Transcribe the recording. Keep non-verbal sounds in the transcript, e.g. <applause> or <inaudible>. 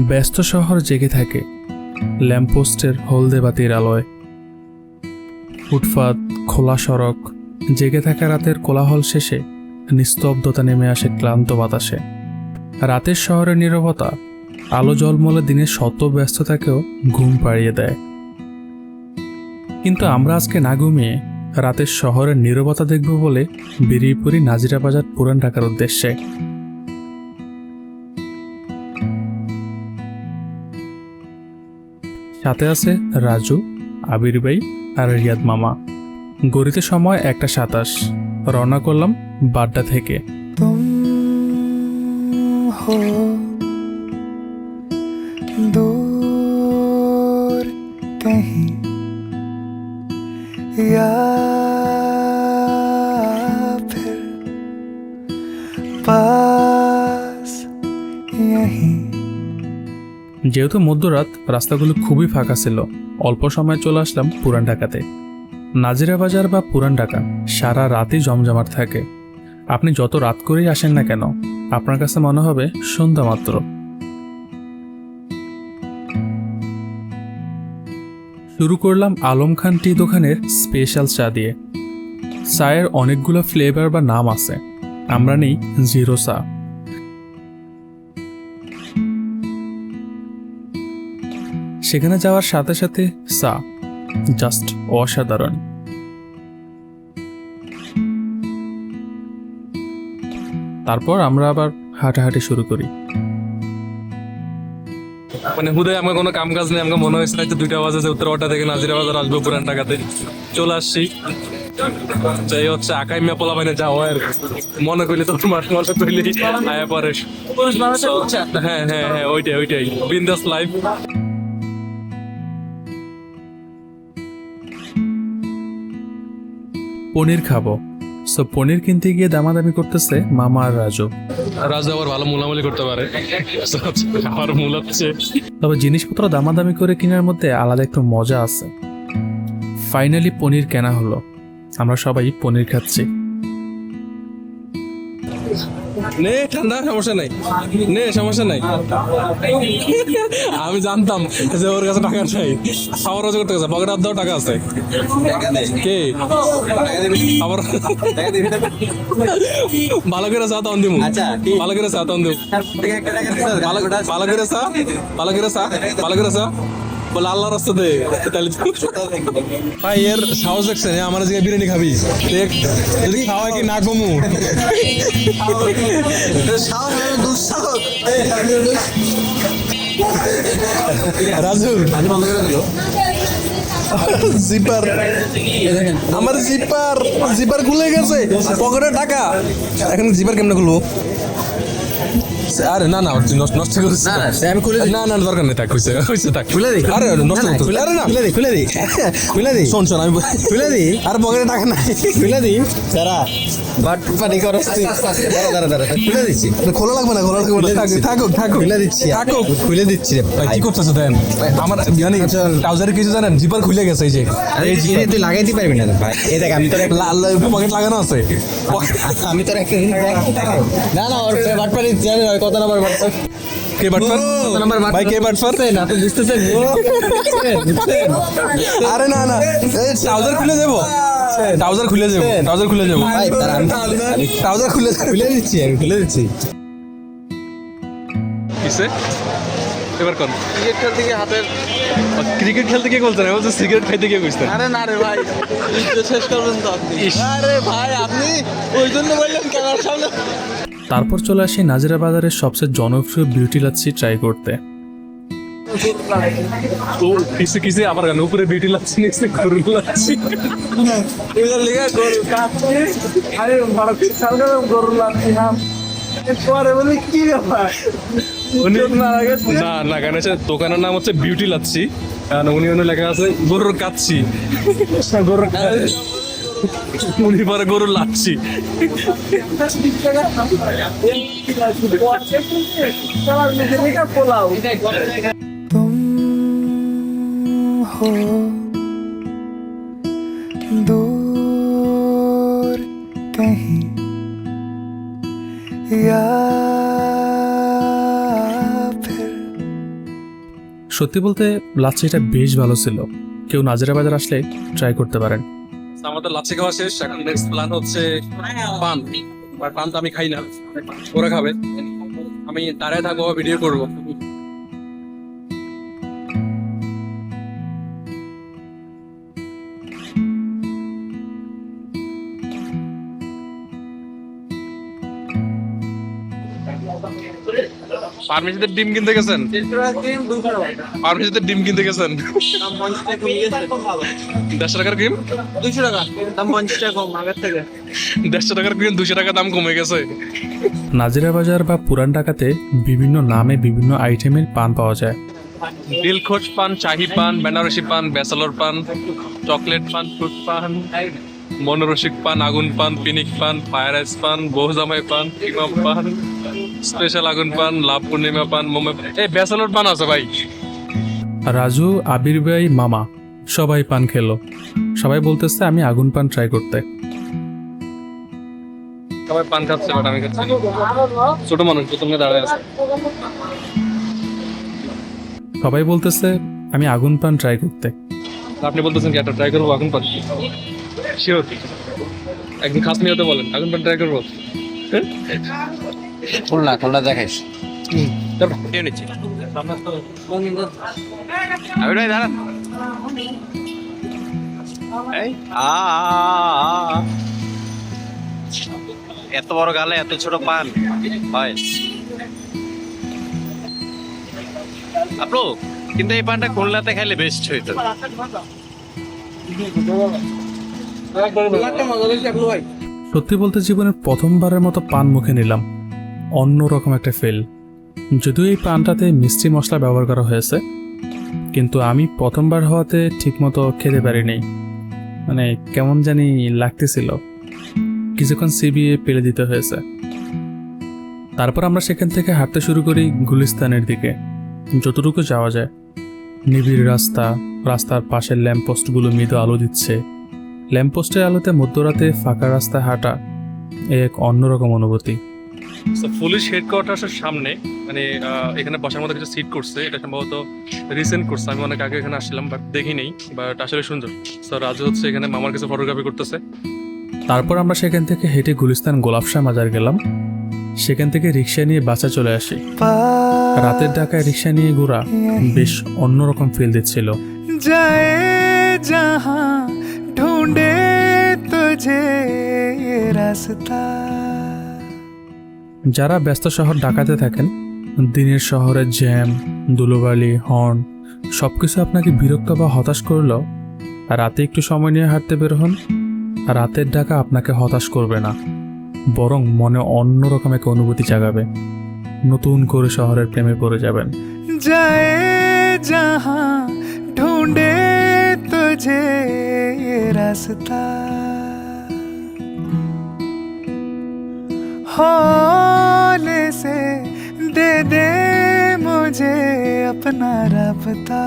ব্যস্ত শহর জেগে থাকে ল্যাম্পপোস্টের হলদে বাতির আলোয়। ফুটপাত, খোলা সড়ক, জেগে থাকা রাতের কোলাহল শেষে নিস্তব্ধতা নেমে আসে ক্লান্ত বাতাসে। রাতের শহরের নীরবতা আলো জলমলে দিনের শত ব্যস্ততাকেও ঘুম পাড়িয়ে দেয়। কিন্তু আমরা আজকে না ঘুমিয়ে রাতের শহরের নীরবতা দেখব বলে বেরিয়ে পড়ি নাজিরা বাজার পুরান ঢাকার উদ্দেশ্যে। সাথে আছে রাজু, আবির ভাই আর রিয়াদ মামা। গড়িতে সময় একটা সাতাশ। রওনা করলাম বাড্ডা থেকে। तुम যেহেতু মধ্যরাত, রাস্তাগুলো খুবই ফাঁকা ছিল, অল্প সময় চলে আসলাম পুরান ঢাকাতে। নাজিরা বাজার বা পুরান ঢাকা, সারা রাতই জমজমাট থাকে। আপনি যত রাত করেই আসেন না কেন, আপনার কাছে মনে হবে সন্ধ্যা মাত্র। শুরু করলাম আলম খান টি দোকানের স্পেশাল চা দিয়ে। চায়ের অনেকগুলো ফ্লেভার বা নাম আছে। আমরা নেই জিরো চা। সেখানে যাওয়ার সাথে সাথে সা জাস্ট অসাধারণ। তারপর আমরা আবার হাঁটাহাঁটি শুরু করি। মানে হুদয় আমার কোনো কাম কাজ নেই আমাকে মনে হয়েছে হয়তো দুইটা বাজে যে উত্তরপাটা থেকে নাজিরা বাজার আসব পুরান ঢাকাতে। চলে আসছি। যাই হচ্ছে আকাই মিয়া পোলা বাইনে যাওয়া আর মনে করলে তোর মাঠ মনে করলে আয়া পরে। হ্যাঁ হ্যাঁ হ্যাঁ ওইটাই ওইটাই। বিন্দাস লাইফ পনির খাব। সো পনির কিনতে গিয়ে দামাদামি করতেছে মামা আর রাজু। রাজু আবার ভালো মুলামুলি করতে পারে। So, আমার মূল তবে জিনিসপত্র দামাদামি করে কেনার মধ্যে আলাদা একটু মজা আছে। ফাইনালি পনির কেনা হলো। আমরা সবাই পনির খাচ্ছি। নে ঠান্ডা সমস্যা নাই। নে সমস্যা নাই। আমি জানতাম যে ওর কাছে টাকা নাই। খাওয়ার রোজ করতে গেছে পকেট দাও টাকা আছে। কে? আবার ভালো করে চা তখন দিমু। ভালো করে চা তখন ভালো ভালো করে চা ভালো করে চা ভালো করে চা। বলে আল্লাহ রাস্তা দে। তাহলে ভাই, এর সাহস দেখছেন আমার আজকে বিরিয়ানি খাবি। যদি খাওয়া কি না কমু রাজু, জিপার। আমার জিপার জিপার খুলে গেছে। পকেটে টাকা। এখন জিপার কেমনে খুলবো? আরে না না নষ্ট নষ্ট করিস না আমি খুলে না না দরকার নেই থাক হইছে হইছে থাক। খুলে দিই। আরে নষ্ট করতে খুলে আরে না খুলে দিই খুলে দিই। খুলে দিই। <laughs> শোন শোন আমি খুলে দিই। আর পকেটে টাকা নাই। খুলে দিই। দাঁড়া। বাট পানি তুই দাঁড়া দাঁড়া দাঁড়া খুলে দিচ্ছি। খোলা লাগবে না খোলা লাগবে না। থাকুক থাকুক। খুলে দিচ্ছি। থাকুক। খুলে দিচ্ছি ভাই কি করতেছো দেন? আমার জানি ট্রাউজারে কিছু জানেন? জিপার খুলে গেছে এই যে। এই তুই লাগাইতে পারবি না ভাই। এই দেখ আমি তোর লাল পকেট লাগানো আছে। আমি তোর একটা না না ওর বাট পানি জানি না কত নাম্বার বাট কে বাটফার কত নাম্বার বাট ভাই কে বাটফার না বুঝতেছেন? আরে না না এই ট্রাউজার খুলে দেবো। ট্রাউজার খুলে যাব ট্রাউজার খুলে যাব ভাই ট্রাউজার খুলে খুলে দিচ্ছি আমি খুলে দিচ্ছি। কিসে? এবার কোন? ক্রিকেট খেলতে গিয়ে হাতের ক্রিকেট খেলতে গিয়ে বলছেন আমি বলছি সিগারেট খাইতে গিয়ে বুঝতেন আরে না রে ভাই শেষ করবেন তো আপনি। আরে ভাই আপনি ওই জন্য বললেন ক্যামেরার সামনে তারপর চলে আসি নাজিরা বাজারের সবচেয়ে জনপ্রিয় বিউটি লাচ্ছি ট্রাই করতে। ও কিসে কিসে আবার গান উপরে বিউটি লাগছে নিচে গরু লাগছে এগুলো লেগে গরু কাটছে আরে ভারত সরকার গরু লাগছে না না না না হচ্ছে দোকানের নাম হচ্ছে বিউটি লাচ্ছি। উনি উনি লেখা আছে গরুর কাচ্ছি। গরুর উনি পরে গরুর লাচ্ছি পোলাও तुम हो दूर कहीं या फिर সত্যি বলতে লাচ্ছিটা বেশ ভালো ছিল কেউ নাজিরা বাজার আসলে ট্রাই করতে পারেন আমাদের লাচ্ছি খাওয়া শেষ। এখন নেক্সট প্ল্যান হচ্ছে পান। পান তো আমি খাই না। ওরা খাবে। আমি দাঁড়ায় থাকব ভিডিও করব। ফার্মেসিতে ডিম কিনতে গেছেন? ফার্মেসিতে ডিম কিনতে গেছেন? দেড়শো টাকার ক্রিম? দুইশো টাকা দাম পঞ্চাশ টাকা কম আগের থেকে দেড়শো টাকার ক্রিম দুশো টাকা দাম কমে গেছে। নাজিরা বাজার বা পুরান ঢাকাতে বিভিন্ন নামে বিভিন্ন আইটেমের পান পাওয়া যায়। দিলখোশ পান শাহি পান বেনারসি পান ব্যাচেলর পান চকলেট পান ফ্রুট পান মনোরসিক পান আগুন পান পিনিক পান ফায়ার আইস পান বহুজামাই পান কিমা পান। স্পেশাল আগুন পান লাভ পূর্ণিমা পান মোমে এই ব্যাচেলর পান আছে ভাই। রাজু আবির ভাই মামা সবাই পান খেলো। সবাই বলতেছে আমি আগুন পান ট্রাই করতে। সবাই পান খাচ্ছে বাট আমি খাচ্ছি ছোট মানুষ প্রথমে দাঁড়ায় আছে। সবাই বলতেছে আমি আগুন পান ট্রাই করতে। আপনি বলতেছেন কি একটা ট্রাই করব আগুন পান? শিওর একদিন খাস নিয়ে বলেন আগুন পান ট্রাই করব? খুলনা খুলনা দেখাইস। ভাই। এত বড় গালে এত ছোট পান। হয় আপু কিন্তু এই পানটা খুলনাতে খাইলে বেস্ট হইতো। ভাই সত্যি বলতে জীবনের প্রথমবারের মতো পান মুখে নিলাম। অন্যরকম একটা ফিল যদিও এই পানটাতে মিষ্টি মশলা ব্যবহার করা হয়েছে, কিন্তু আমি প্রথমবার হওয়াতে ঠিকমতো খেতে পারিনি। মানে কেমন জানি লাগতেছিল। কিছুক্ষণ সিবিয়ে পেলে দিতে হয়েছে। তারপর আমরা সেখান থেকে হাঁটতে শুরু করি গুলিস্তানের দিকে। যতটুকু যাওয়া যায়। নিবিড় রাস্তা, রাস্তার পাশের ল্যাম্পপোস্টগুলো মৃদু আলো দিচ্ছে। ল্যাম্পপোস্টের আলোতে মধ্যরাতে ফাঁকা রাস্তায় হাঁটা এক অন্যরকম অনুভূতি। সো পুলিশ হেডকোয়ার্টার্সের সামনে মানে এখানে বসার মধ্যে কিছু সিট করছে। এটা সম্ভবত রিসেন্ট করছে। আমি অনেক আগে এখানে আসছিলাম বাট দেখিনি বাট আসলে সুন্দর। সো রাজু হচ্ছে এখানে মামার কাছে ফটোগ্রাফি করতেছে। তারপর আমরা সেখান থেকে হেঁটে গুলিস্তান গোলাপশাহ মাজার গেলাম। সেখান থেকে রিক্সা নিয়ে বাসা চলে আসি। রাতের ঢাকায় রিক্সা নিয়ে ঘোরা বেশ অন্যরকম ফিল দিচ্ছিল। ঢুঁড়ে তুঝে রাস্তা। যারা ব্যস্ত শহর ঢাকাতে থাকেন, দিনের শহরে জ্যাম, ধুলোবালি, হর্ন সব কিছু আপনাকে বিরক্ত বা হতাশ করলেও রাতে একটু সময় নিয়ে হাঁটতে বের হন। রাতের ডাকা আপনাকে হতাশ করবে না, বরং মনে অন্য রকম এক অনুভূতি জাগাবে। নতুন করে শহরের প্রেমে পড়ে যাবেন। যাহা রাস্তা। हो से दे दे मुझे अपना रबता